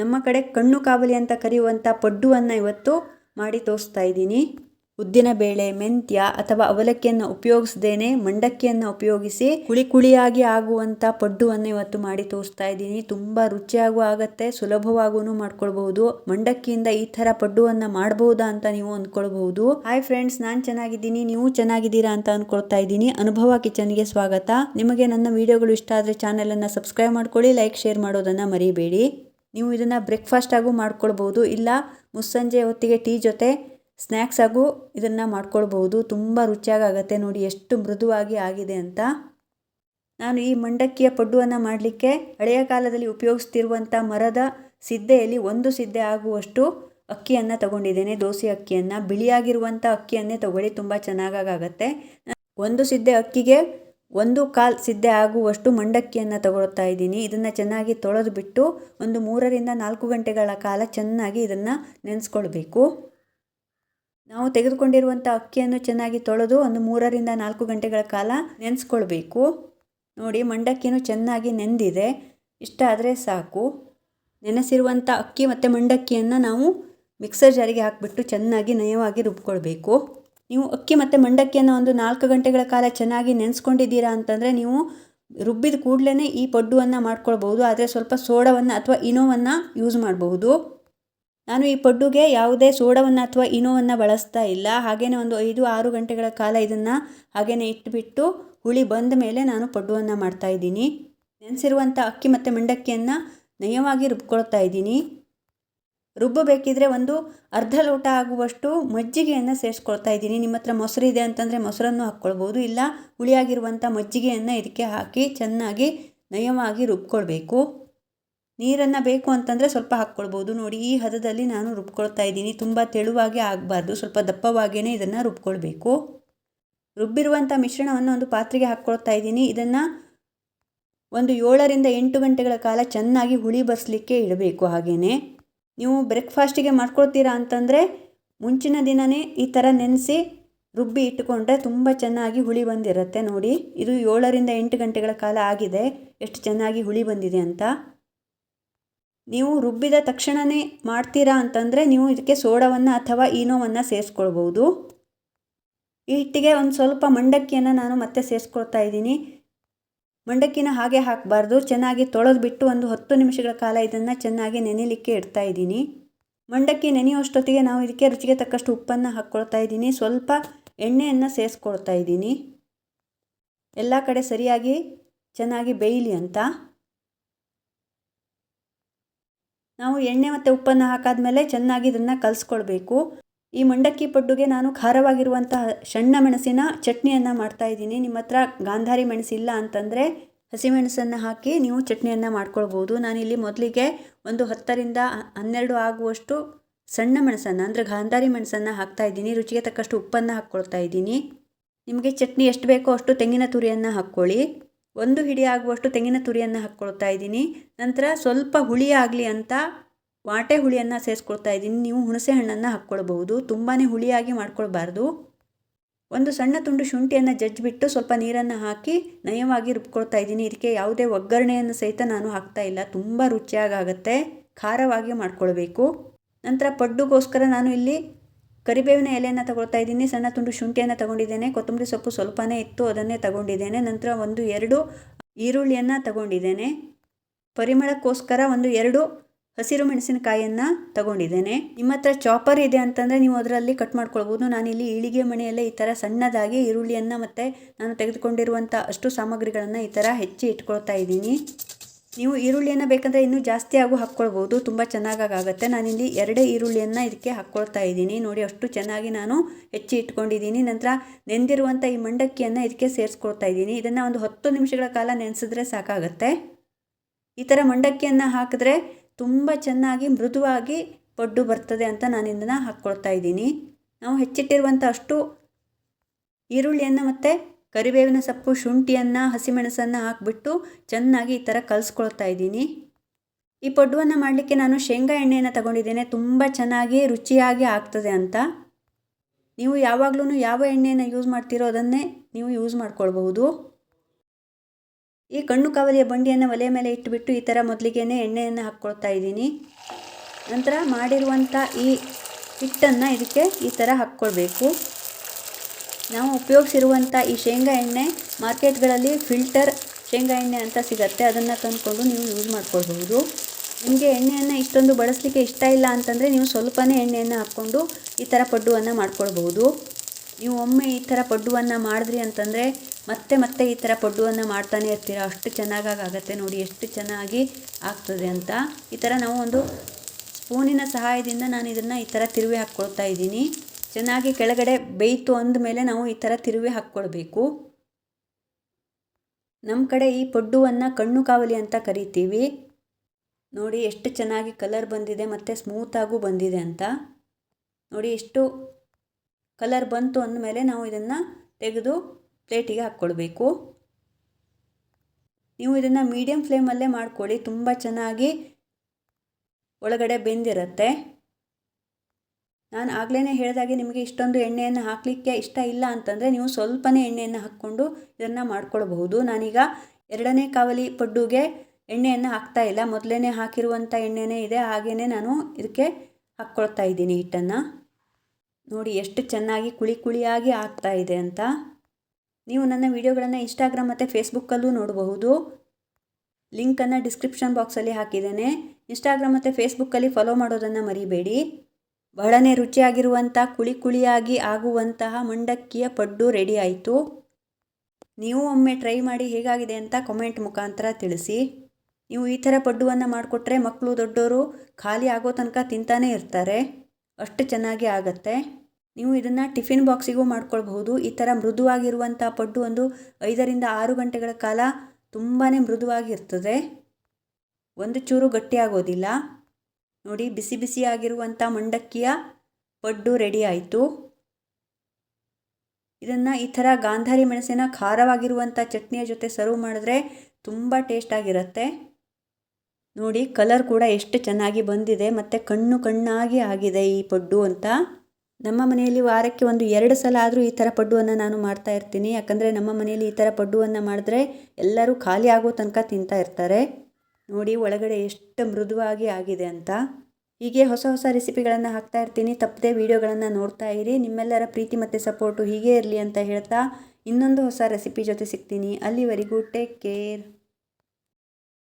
ನಮ್ಮ ಕಡೆ ಕಣ್ಣು ಕಾವಲಿ ಅಂತ ಕರೆಯುವಂಥ ಪಡ್ಡುವನ್ನು ಇವತ್ತು ಮಾಡಿ ತೋರಿಸ್ತಾ ಇದ್ದೀನಿ. ಉದ್ದಿನಬೇಳೆ ಮೆಂತ್ಯ ಅಥವಾ ಅವಲಕ್ಕಿಯನ್ನು ಉಪಯೋಗಿಸದೇನೆ ಮಂಡಕ್ಕಿಯನ್ನು ಉಪಯೋಗಿಸಿ ಕುಳಿ ಕುಳಿಯಾಗಿ ಆಗುವಂಥ ಪಡ್ಡುವನ್ನು ಇವತ್ತು ಮಾಡಿ ತೋರಿಸ್ತಾ ಇದ್ದೀನಿ. ತುಂಬ ರುಚಿಯಾಗೂ ಆಗುತ್ತೆ ಸುಲಭವಾಗೂ ಮಾಡ್ಕೊಳ್ಬಹುದು. ಮಂಡಕ್ಕಿಯಿಂದ ಈ ಥರ ಪಡ್ಡುವನ್ನು ಮಾಡಬಹುದಾ ಅಂತ ನೀವು ಅಂದ್ಕೊಳ್ಬಹುದು ಹಾಯ್ ಫ್ರೆಂಡ್ಸ್, ನಾನು ಚೆನ್ನಾಗಿದ್ದೀನಿ, ನೀವು ಚೆನ್ನಾಗಿದ್ದೀರಾ ಅಂತ ಅಂದ್ಕೊಳ್ತಾ ಇದ್ದೀನಿ. ಅನುಭವ ಕಿಚನ್ಗೆ ಸ್ವಾಗತ. ನಿಮಗೆ ನನ್ನ ವಿಡಿಯೋಗಳು ಇಷ್ಟ ಆದರೆ ಚಾನಲನ್ನು ಸಬ್ಸ್ಕ್ರೈಬ್ ಮಾಡ್ಕೊಳ್ಳಿ, ಲೈಕ್, ಶೇರ್ ಮಾಡೋದನ್ನು ಮರಿಬೇಡಿ. ನೀವು ಇದನ್ನು ಬ್ರೇಕ್ಫಾಸ್ಟ್ ಆಗೂ ಮಾಡ್ಕೊಳ್ಬೋದು, ಇಲ್ಲ ಮುಸ್ಸಂಜೆ ಹೊತ್ತಿಗೆ ಟೀ ಜೊತೆ ಸ್ನ್ಯಾಕ್ಸ್ ಆಗು ಇದನ್ನು ಮಾಡ್ಕೊಳ್ಬೋದು. ತುಂಬ ರುಚಿಯಾಗತ್ತೆ ನೋಡಿ, ಎಷ್ಟು ಮೃದುವಾಗಿ ಆಗಿದೆ ಅಂತ. ನಾನು ಈ ಮಂಡಕ್ಕಿಯ ಪಡ್ಡುವನ್ನು ಮಾಡಲಿಕ್ಕೆ ಹಳೆಯ ಕಾಲದಲ್ಲಿ ಉಪಯೋಗಿಸ್ತಿರುವಂಥ ಮರದ ಸಿದ್ದೆಯಲ್ಲಿ ಒಂದು ಸಿದ್ದೆ ಆಗುವಷ್ಟು ಅಕ್ಕಿಯನ್ನು ತಗೊಂಡಿದ್ದೇನೆ. ದೋಸೆ ಅಕ್ಕಿಯನ್ನು ಬಿಳಿಯಾಗಿರುವಂಥ ಅಕ್ಕಿಯನ್ನೇ ತಗೊಳ್ಳಿ, ತುಂಬ ಚೆನ್ನಾಗಾಗತ್ತೆ ಒಂದು ಸಿದ್ದೆ ಅಕ್ಕಿಗೆ ಒಂದು ಕಾಲು ಸಿದ್ದೆ ಆಗುವಷ್ಟು ಮಂಡಕ್ಕಿಯನ್ನು ತಗೊಳ್ತಾ ಇದ್ದೀನಿ. ಇದನ್ನು ಚೆನ್ನಾಗಿ ತೊಳೆದು ಬಿಟ್ಟು ಒಂದು ಮೂರರಿಂದ ನಾಲ್ಕು ಗಂಟೆಗಳ ಕಾಲ ಚೆನ್ನಾಗಿ ಇದನ್ನು ನೆನೆಸ್ಕೊಳ್ಬೇಕು. ನಾವು ತೆಗೆದುಕೊಂಡಿರುವಂಥ ಅಕ್ಕಿಯನ್ನು ಚೆನ್ನಾಗಿ ತೊಳೆದು ಒಂದು ಮೂರರಿಂದ ನಾಲ್ಕು ಗಂಟೆಗಳ ಕಾಲ ನೆನೆಸ್ಕೊಳ್ಬೇಕು. ನೋಡಿ, ಮಂಡಕ್ಕಿನೂ ಚೆನ್ನಾಗಿ ನೆಂದಿದೆ. ಇಷ್ಟ ಆದರೆ ಸಾಕು. ನೆನೆಸಿರುವಂಥ ಅಕ್ಕಿ ಮತ್ತು ಮಂಡಕ್ಕಿಯನ್ನು ನಾವು ಮಿಕ್ಸರ್ ಜಾರಿಗೆ ಹಾಕಿಬಿಟ್ಟು ಚೆನ್ನಾಗಿ ನಯವಾಗಿ ರುಬ್ಕೊಳ್ಬೇಕು. ನೀವು ಅಕ್ಕಿ ಮತ್ತು ಮಂಡಕ್ಕಿಯನ್ನು ಒಂದು ನಾಲ್ಕು ಗಂಟೆಗಳ ಕಾಲ ಚೆನ್ನಾಗಿ ನೆನೆಸ್ಕೊಂಡಿದ್ದೀರಾ ಅಂತಂದರೆ ನೀವು ರುಬ್ಬಿದ ಕೂಡಲೇ ಈ ಪಡ್ಡುವನ್ನು ಮಾಡ್ಕೊಳ್ಬೋದು ಆದರೆ ಸ್ವಲ್ಪ ಸೋಡವನ್ನು ಅಥವಾ ಇನೋವನ್ನು ಯೂಸ್ ಮಾಡಬಹುದು. ನಾನು ಈ ಪಡ್ಡುಗೆ ಯಾವುದೇ ಸೋಡವನ್ನು ಅಥವಾ ಇನೋವನ್ನು ಬಳಸ್ತಾ ಇಲ್ಲ. ಹಾಗೆಯೇ ಒಂದು ಐದು ಆರು ಗಂಟೆಗಳ ಕಾಲ ಇದನ್ನು ಹಾಗೆಯೇ ಇಟ್ಬಿಟ್ಟು ಹುಳಿ ಬಂದ ಮೇಲೆ ನಾನು ಪಡ್ಡುವನ್ನು ಮಾಡ್ತಾ ಇದ್ದೀನಿ. ನೆನೆಸಿರುವಂಥ ಅಕ್ಕಿ ಮತ್ತು ಮಂಡಕ್ಕಿಯನ್ನು ನಯವಾಗಿ ರುಬ್ಕೊಳ್ತಾ ಇದ್ದೀನಿ. ರುಬ್ಬಬೇಕಿದ್ರೆ ಒಂದು ಅರ್ಧ ಲೋಟ ಆಗುವಷ್ಟು ಮಜ್ಜಿಗೆಯನ್ನು ಸೇರಿಸ್ಕೊಳ್ತಾ ಇದ್ದೀನಿ. ನಿಮ್ಮ ಹತ್ರ ಮೊಸರು ಇದೆ ಅಂತಂದರೆ ಮೊಸರನ್ನು ಹಾಕ್ಕೊಳ್ಬೋದು. ಇಲ್ಲ ಹುಳಿಯಾಗಿರುವಂಥ ಮಜ್ಜಿಗೆಯನ್ನು ಇದಕ್ಕೆ ಹಾಕಿ ಚೆನ್ನಾಗಿ ನಯವಾಗಿ ರುಬ್ಕೊಳ್ಬೇಕು. ನೀರನ್ನು ಬೇಕು ಅಂತಂದರೆ ಸ್ವಲ್ಪ ಹಾಕ್ಕೊಳ್ಬೋದು. ನೋಡಿ, ಈ ಹದದಲ್ಲಿ ನಾನು ರುಬ್ಕೊಳ್ತಾ ಇದ್ದೀನಿ. ತುಂಬ ತೆಳುವಾಗಿ ಆಗಬಾರ್ದು. ಸ್ವಲ್ಪ ದಪ್ಪವಾಗಿಯೇ ಇದನ್ನು ರುಬ್ಕೊಳ್ಬೇಕು. ರುಬ್ಬಿರುವಂಥ ಮಿಶ್ರಣವನ್ನು ಒಂದು ಪಾತ್ರೆಗೆ ಹಾಕ್ಕೊಳ್ತಾ ಇದ್ದೀನಿ. ಇದನ್ನು ಒಂದು ಏಳರಿಂದ ಎಂಟು ಗಂಟೆಗಳ ಕಾಲ ಚೆನ್ನಾಗಿ ಹುಳಿ ಬರ್ಸಲಿಕ್ಕೆ ಇಡಬೇಕು ಹಾಗೆಯೇ ನೀವು ಬ್ರೇಕ್ಫಾಸ್ಟಿಗೆ ಮಾಡ್ಕೊಳ್ತೀರಾ ಅಂತಂದರೆ ಮುಂಚಿನ ದಿನವೇ ಈ ಥರ ನೆನೆಸಿ ರುಬ್ಬಿ ಇಟ್ಟುಕೊಂಡ್ರೆ ತುಂಬ ಚೆನ್ನಾಗಿ ಹುಳಿ ಬಂದಿರುತ್ತೆ ನೋಡಿ. ಇದು ಏಳರಿಂದ ಎಂಟು ಗಂಟೆಗಳ ಕಾಲ ಆಗಿದೆ. ಎಷ್ಟು ಚೆನ್ನಾಗಿ ಹುಳಿ ಬಂದಿದೆ ಅಂತ. ನೀವು ರುಬ್ಬಿದ ತಕ್ಷಣವೇ ಮಾಡ್ತೀರಾ ಅಂತಂದರೆ ನೀವು ಇದಕ್ಕೆ ಸೋಡವನ್ನು ಅಥವಾ ಈನೋವನ್ನು ಸೇರಿಸ್ಕೊಳ್ಬೋದು ಈ ಹಿಟ್ಟಿಗೆ ಒಂದು ಸ್ವಲ್ಪ ಮಂಡಕ್ಕಿಯನ್ನು ನಾನು ಮತ್ತೆ ಸೇರಿಸ್ಕೊಳ್ತಾ ಇದ್ದೀನಿ. ಮಂಡಕ್ಕಿನ ಹಾಗೆ ಹಾಕಬಾರ್ದು. ಚೆನ್ನಾಗಿ ತೊಳೆದು ಬಿಟ್ಟು ಒಂದು ಹತ್ತು ನಿಮಿಷಗಳ ಕಾಲ ಇದನ್ನು ಚೆನ್ನಾಗಿ ನೆನೆಯಲಿಕ್ಕೆ ಇಡ್ತಾ ಇದ್ದೀನಿ. ಮಂಡಕ್ಕಿ ನೆನೆಯುವಷ್ಟೊತ್ತಿಗೆ ನಾವು ಇದಕ್ಕೆ ರುಚಿಗೆ ತಕ್ಕಷ್ಟು ಉಪ್ಪನ್ನು ಹಾಕ್ಕೊಳ್ತಾ ಇದ್ದೀನಿ. ಸ್ವಲ್ಪ ಎಣ್ಣೆಯನ್ನು ಸೇರಿಸ್ಕೊಳ್ತಾ ಇದ್ದೀನಿ. ಎಲ್ಲ ಕಡೆ ಸರಿಯಾಗಿ ಚೆನ್ನಾಗಿ ಬೇಯಲಿ ಅಂತ. ನಾವು ಎಣ್ಣೆ ಮತ್ತು ಉಪ್ಪನ್ನು ಹಾಕಾದ ಮೇಲೆ ಚೆನ್ನಾಗಿ ಇದನ್ನು ಕಲಿಸ್ಕೊಳ್ಬೇಕು. ಈ ಮಂಡಕ್ಕಿ ಪಡ್ಡುಗೆ ನಾನು ಖಾರವಾಗಿರುವಂತಹ ಸಣ್ಣ ಮೆಣಸಿನ ಚಟ್ನಿಯನ್ನು ಮಾಡ್ತಾ ಇದ್ದೀನಿ. ನಿಮ್ಮ ಹತ್ರ ಗಾಂಧಾರಿ ಮೆಣಸಿಲ್ಲ ಅಂತಂದರೆ ಹಸಿಮೆಣಸನ್ನು ಹಾಕಿ ನೀವು ಚಟ್ನಿಯನ್ನು ಮಾಡ್ಕೊಳ್ಬೋದು. ನಾನಿಲ್ಲಿ ಮೊದಲಿಗೆ ಒಂದು ಹತ್ತರಿಂದ ಹನ್ನೆರಡು ಆಗುವಷ್ಟು ಸಣ್ಣ ಮೆಣಸನ್ನು, ಅಂದರೆ ಗಾಂಧಾರಿ ಮೆಣಸನ್ನು ಹಾಕ್ತಾ ಇದ್ದೀನಿ. ರುಚಿಗೆ ತಕ್ಕಷ್ಟು ಉಪ್ಪನ್ನು ಹಾಕ್ಕೊಳ್ತಾ ಇದ್ದೀನಿ. ನಿಮಗೆ ಚಟ್ನಿ ಎಷ್ಟು ಬೇಕೋ ಅಷ್ಟು ತೆಂಗಿನ ತುರಿಯನ್ನು ಹಾಕ್ಕೊಳ್ಳಿ. ಒಂದು ಹಿಡಿ ಆಗುವಷ್ಟು ತೆಂಗಿನ ತುರಿಯನ್ನು ಹಾಕ್ಕೊಳ್ತಾ ಇದ್ದೀನಿ. ನಂತರ ಸ್ವಲ್ಪ ಹುಳಿ ಆಗಲಿ ಅಂತ ವಾಟೆ ಹುಳಿಯನ್ನು ಸೇರಿಸ್ಕೊಳ್ತಾ ಇದ್ದೀನಿ. ನೀವು ಹುಣಸೆ ಹಣ್ಣನ್ನು ಹಾಕ್ಕೊಳ್ಬಹುದು. ತುಂಬಾ ಹುಳಿಯಾಗಿ ಮಾಡ್ಕೊಳ್ಬಾರ್ದು. ಒಂದು ಸಣ್ಣ ತುಂಡು ಶುಂಠಿಯನ್ನು ಜಜ್ಜಿಬಿಟ್ಟು ಸ್ವಲ್ಪ ನೀರನ್ನು ಹಾಕಿ ನಯವಾಗಿ ರುಬ್ಕೊಳ್ತಾ ಇದ್ದೀನಿ. ಇದಕ್ಕೆ ಯಾವುದೇ ಒಗ್ಗರಣೆಯನ್ನು ಸಹಿತ ನಾನು ಹಾಕ್ತಾ ಇಲ್ಲ. ತುಂಬ ರುಚಿಯಾಗುತ್ತೆ ಖಾರವಾಗಿ ಮಾಡ್ಕೊಳ್ಬೇಕು. ನಂತರ ಪಡ್ಡುಗೋಸ್ಕರ ನಾನು ಇಲ್ಲಿ ಕರಿಬೇವಿನ ಎಲೆಯನ್ನು ತಗೊಳ್ತಾ ಇದ್ದೀನಿ. ಸಣ್ಣ ತುಂಡು ಶುಂಠಿಯನ್ನು ತಗೊಂಡಿದ್ದೇನೆ. ಕೊತ್ತಂಬರಿ ಸೊಪ್ಪು ಸ್ವಲ್ಪನೇ ಇತ್ತು, ಅದನ್ನೇ ತಗೊಂಡಿದ್ದೇನೆ. ನಂತರ ಒಂದು ಎರಡು ಈರುಳ್ಳಿಯನ್ನು ತಗೊಂಡಿದ್ದೇನೆ. ಪರಿಮಳಕ್ಕೋಸ್ಕರ ಒಂದು ಎರಡು ಹಸಿರು ಮೆಣಸಿನಕಾಯಿಯನ್ನು ತಗೊಂಡಿದ್ದೇನೆ. ನಿಮ್ಮ ಹತ್ರ ಚಾಪರ್ ಇದೆ ಅಂತಂದರೆ ನೀವು ಅದರಲ್ಲಿ ಕಟ್ ಮಾಡ್ಕೊಳ್ಬೋದು. ನಾನಿಲ್ಲಿ ಇಳಿಗೆ ಮನೆಯಲ್ಲೇ ಈ ಥರ ಸಣ್ಣದಾಗಿ ಈರುಳ್ಳಿಯನ್ನು ಮತ್ತು ನಾನು ತೆಗೆದುಕೊಂಡಿರುವಂಥ ಅಷ್ಟು ಸಾಮಗ್ರಿಗಳನ್ನು ಈ ಥರ ಹೆಚ್ಚಿ ಇಟ್ಕೊಳ್ತಾ ಇದ್ದೀನಿ. ನೀವು ಈರುಳ್ಳಿಯನ್ನು ಬೇಕಂದರೆ ಇನ್ನೂ ಜಾಸ್ತಿ ಆಗು ಹಾಕ್ಕೊಳ್ಬೋದು. ತುಂಬ ಚೆನ್ನಾಗಾಗುತ್ತೆ. ನಾನಿಲ್ಲಿ ಎರಡೇ ಈರುಳ್ಳಿಯನ್ನು ಇದಕ್ಕೆ ಹಾಕ್ಕೊಳ್ತಾ ಇದ್ದೀನಿ. ನೋಡಿ ಅಷ್ಟು ಚೆನ್ನಾಗಿ ನಾನು ಹೆಚ್ಚಿ ಇಟ್ಕೊಂಡಿದ್ದೀನಿ. ನಂತರ ನೆಂದಿರುವಂಥ ಈ ಮಂಡಕ್ಕಿಯನ್ನು ಇದಕ್ಕೆ ಸೇರಿಸ್ಕೊಳ್ತಾ ಇದ್ದೀನಿ. ಇದನ್ನು ಒಂದು ಹತ್ತು ನಿಮಿಷಗಳ ಕಾಲ ನೆನೆಸಿದ್ರೆ ಸಾಕಾಗುತ್ತೆ. ಈ ಥರ ಮಂಡಕ್ಕಿಯನ್ನು ಹಾಕಿದ್ರೆ ತುಂಬ ಚೆನ್ನಾಗಿ ಮೃದುವಾಗಿ ಪಡ್ಡು ಬರ್ತದೆ ಅಂತ ನಾನು ಇದನ್ನು ಹಾಕ್ಕೊಳ್ತಾ ಇದ್ದೀನಿ. ನಾವು ಹೆಚ್ಚಿಟ್ಟಿರುವಂಥ ಅಷ್ಟು ಈರುಳ್ಳಿಯನ್ನು ಮತ್ತು ಕರಿಬೇವಿನ ಸೊಪ್ಪು, ಶುಂಠಿಯನ್ನು, ಹಸಿಮೆಣಸನ್ನು ಹಾಕಿಬಿಟ್ಟು ಚೆನ್ನಾಗಿ ಈ ಥರ ಕಲಿಸ್ಕೊಳ್ತಾ ಇದ್ದೀನಿ. ಈ ಪಡ್ಡುವನ್ನು ಮಾಡಲಿಕ್ಕೆ ನಾನು ಶೇಂಗಾ ಎಣ್ಣೆಯನ್ನು ತಗೊಂಡಿದ್ದೇನೆ. ತುಂಬ ಚೆನ್ನಾಗಿ ರುಚಿಯಾಗಿ ಆಗ್ತದೆ ಅಂತ. ನೀವು ಯಾವಾಗಲೂ ಯಾವ ಎಣ್ಣೆಯನ್ನು ಯೂಸ್ ಮಾಡ್ತೀರೋ ಅದನ್ನೇ ನೀವು ಯೂಸ್ ಮಾಡ್ಕೊಳ್ಬಹುದು. ಈ ಕಣ್ಣು ಕಾವಲಿಯ ಬಂಡಿಯನ್ನು ಒಲೆ ಮೇಲೆ ಇಟ್ಟುಬಿಟ್ಟು ಈ ಥರ ಮೊದಲಿಗೆನೇ ಎಣ್ಣೆಯನ್ನು ಹಾಕ್ಕೊಳ್ತಾ ಇದ್ದೀನಿ. ನಂತರ ಮಾಡಿರುವಂಥ ಈ ಹಿಟ್ಟನ್ನು ಇದಕ್ಕೆ ಈ ಥರ ಹಾಕ್ಕೊಳ್ಬೇಕು. ನಾವು ಉಪಯೋಗಿಸಿರುವಂಥ ಈ ಶೇಂಗಾ ಎಣ್ಣೆ ಮಾರ್ಕೆಟ್ಗಳಲ್ಲಿ ಫಿಲ್ಟರ್ ಶೇಂಗಾ ಎಣ್ಣೆ ಅಂತ ಸಿಗತ್ತೆ. ಅದನ್ನು ತಂದುಕೊಂಡು ನೀವು ಯೂಸ್ ಮಾಡ್ಕೊಳ್ಬಹುದು. ನಿಮಗೆ ಎಣ್ಣೆಯನ್ನು ಇಷ್ಟೊಂದು ಬಳಸಲಿಕ್ಕೆ ಇಷ್ಟ ಇಲ್ಲ ಅಂತಂದರೆ ನೀವು ಸ್ವಲ್ಪನೇ ಎಣ್ಣೆಯನ್ನು ಹಾಕ್ಕೊಂಡು ಈ ಥರ ಪಡ್ಡುವನ್ನು ಮಾಡ್ಕೊಳ್ಬಹುದು. ನೀವು ಒಮ್ಮೆ ಈ ಥರ ಪಡ್ಡುವನ್ನು ಮಾಡಿದ್ರಿ ಅಂತಂದರೆ ಮತ್ತೆ ಮತ್ತೆ ಈ ಥರ ಪಡ್ಡುವನ್ನು ಮಾಡ್ತಾನೆ ಇರ್ತೀರ. ಅಷ್ಟು ಚೆನ್ನಾಗಾಗತ್ತೆ ನೋಡಿ, ಎಷ್ಟು ಚೆನ್ನಾಗಿ ಆಗ್ತದೆ ಅಂತ. ಈ ಥರ ನಾವು ಒಂದು ಸ್ಪೂನಿನ ಸಹಾಯದಿಂದ ನಾನು ಇದನ್ನು ಈ ಥರ ತಿರುವಿ ಹಾಕ್ಕೊಳ್ತಾ ಇದ್ದೀನಿ. ಚೆನ್ನಾಗಿ ಕೆಳಗಡೆ ಬೇಯ್ತು ಅಂದಮೇಲೆ ನಾವು ಈ ಥರ ತಿರುವಿ ಹಾಕ್ಕೊಳ್ಬೇಕು. ನಮ್ಮ ಕಡೆ ಈ ಪಡ್ಡುವನ್ನು ಕಣ್ಣು ಕಾವಲಿ ಅಂತ ಕರಿತೀವಿ. ನೋಡಿ, ಎಷ್ಟು ಚೆನ್ನಾಗಿ ಕಲರ್ ಬಂದಿದೆ, ಮತ್ತು ಸ್ಮೂತಾಗೂ ಬಂದಿದೆ ಅಂತ. ನೋಡಿ, ಎಷ್ಟು ಕಲರ್ ಬಂತು ಅಂದಮೇಲೆ ನಾವು ಇದನ್ನು ತೆಗೆದು ಪ್ಲೇಟಿಗೆ ಹಾಕ್ಕೊಳ್ಬೇಕು. ನೀವು ಇದನ್ನು ಮೀಡಿಯಮ್ ಫ್ಲೇಮಲ್ಲೇ ಮಾಡ್ಕೊಳ್ಳಿ, ತುಂಬ ಚೆನ್ನಾಗಿ ಒಳಗಡೆ ಬೆಂದಿರುತ್ತೆ. ನಾನು ಆಗಲೇ ಹೇಳಿದಾಗೆ ನಿಮಗೆ ಇಷ್ಟೊಂದು ಎಣ್ಣೆಯನ್ನು ಹಾಕಲಿಕ್ಕೆ ಇಷ್ಟ ಇಲ್ಲ ಅಂತಂದರೆ ನೀವು ಸ್ವಲ್ಪನೇ ಎಣ್ಣೆಯನ್ನು ಹಾಕ್ಕೊಂಡು ಇದನ್ನು ಮಾಡ್ಕೊಳ್ಬಹುದು. ನಾನೀಗ ಎರಡನೇ ಕಾವಲಿ ಪಡ್ಡುಗೆ ಎಣ್ಣೆಯನ್ನು ಹಾಕ್ತಾ ಇಲ್ಲ. ಮೊದಲನೇ ಹಾಕಿರುವಂಥ ಎಣ್ಣೆನೇ ಇದೆ. ಹಾಗೆಯೇ ನಾನು ಇದಕ್ಕೆ ಹಾಕ್ಕೊಳ್ತಾ ಇದ್ದೀನಿ ಹಿಟ್ಟನ್ನು. ನೋಡಿ ಎಷ್ಟು ಚೆನ್ನಾಗಿ ಕುಳಿ ಕುಳಿಯಾಗಿ ಆಗ್ತಾ ಇದೆ ಅಂತ. ನೀವು ನನ್ನ ವಿಡಿಯೋಗಳನ್ನು ಇನ್ಸ್ಟಾಗ್ರಾಮ್ ಮತ್ತು ಫೇಸ್ಬುಕ್ಕಲ್ಲೂ ನೋಡಬಹುದು. ಲಿಂಕನ್ನು ಡಿಸ್ಕ್ರಿಪ್ಷನ್ ಬಾಕ್ಸಲ್ಲಿ ಹಾಕಿದ್ದೇನೆ. ಇನ್ಸ್ಟಾಗ್ರಾಮ್ ಮತ್ತು ಫೇಸ್ಬುಕ್ಕಲ್ಲಿ ಫಾಲೋ ಮಾಡೋದನ್ನು ಮರಿಬೇಡಿ. ಬಹಳನೇ ರುಚಿಯಾಗಿರುವಂಥ ಕುಳಿ ಕುಳಿಯಾಗಿ ಆಗುವಂತಹ ಮಂಡಕ್ಕಿಯ ಪಡ್ಡು ರೆಡಿ ಆಯಿತು. ನೀವು ಒಮ್ಮೆ ಟ್ರೈ ಮಾಡಿ ಹೇಗಾಗಿದೆ ಅಂತ ಕಮೆಂಟ್ ಮುಖಾಂತರ ತಿಳಿಸಿ. ನೀವು ಈ ಥರ ಪಡ್ಡುವನ್ನು ಮಾಡಿಕೊಟ್ರೆ ಮಕ್ಕಳು ದೊಡ್ಡವರು ಖಾಲಿ ಆಗೋ ತನಕ ತಿಂತಾನೇ ಇರ್ತಾರೆ. ಅಷ್ಟು ಚೆನ್ನಾಗಿ ಆಗತ್ತೆ. ನೀವು ಇದನ್ನು ಟಿಫಿನ್ ಬಾಕ್ಸಿಗೂ ಮಾಡ್ಕೊಳ್ಬಹುದು. ಈ ಥರ ಮೃದುವಾಗಿರುವಂಥ ಪಡ್ಡು ಒಂದು ಐದರಿಂದ ಆರು ಗಂಟೆಗಳ ಕಾಲ ತುಂಬಾ ಮೃದುವಾಗಿರ್ತದೆ. ಒಂದು ಚೂರು ಗಟ್ಟಿಯಾಗೋದಿಲ್ಲ. ನೋಡಿ, ಬಿಸಿ ಬಿಸಿಯಾಗಿರುವಂಥ ಮಂಡಕ್ಕಿಯ ಪಡ್ಡು ರೆಡಿ ಆಯಿತು. ಇದನ್ನು ಈ ಥರ ಗಾಂಧಾರಿ ಮೆಣಸಿನ ಖಾರವಾಗಿರುವಂಥ ಚಟ್ನಿಯ ಜೊತೆ ಸರ್ವ್ ಮಾಡಿದ್ರೆ ತುಂಬ ಟೇಸ್ಟಾಗಿರುತ್ತೆ ನೋಡಿ ಕಲರ್ ಕೂಡ ಎಷ್ಟು ಚೆನ್ನಾಗಿ ಬಂದಿದೆ, ಮತ್ತು ಕಣ್ಣು ಕಣ್ಣಾಗಿ ಆಗಿದೆ ಈ ಪಡ್ಡು ಅಂತ. ನಮ್ಮ ಮನೆಯಲ್ಲಿ ವಾರಕ್ಕೆ ಒಂದು ಎರಡು ಸಲ ಆದರೂ ಈ ಥರ ಪಡ್ಡುವನ್ನು ನಾನು ಮಾಡ್ತಾ ಇರ್ತೀನಿ. ಯಾಕಂದರೆ ನಮ್ಮ ಮನೆಯಲ್ಲಿ ಈ ಥರ ಪಡ್ಡುವನ್ನು ಮಾಡಿದ್ರೆ ಎಲ್ಲರೂ ಖಾಲಿ ಆಗೋ ತನಕ ತಿಂತಾ ಇರ್ತಾರೆ. ನೋಡಿ, ಒಳಗಡೆ ಎಷ್ಟು ಮೃದುವಾಗಿ ಆಗಿದೆ ಅಂತ. ಹೀಗೆ ಹೊಸ ಹೊಸ ರೆಸಿಪಿಗಳನ್ನು ಹಾಕ್ತಾ ಇರ್ತೀನಿ. ತಪ್ಪದೆ ವೀಡಿಯೋಗಳನ್ನು ನೋಡ್ತಾ ಇರಿ. ನಿಮ್ಮೆಲ್ಲರ ಪ್ರೀತಿ ಮತ್ತು ಸಪೋರ್ಟು ಹೀಗೆ ಇರಲಿ ಅಂತ ಹೇಳ್ತಾ ಇನ್ನೊಂದು ಹೊಸ ರೆಸಿಪಿ ಜೊತೆ ಸಿಗ್ತೀನಿ. ಅಲ್ಲಿವರೆಗೂ ಟೇಕ್ ಕೇರ್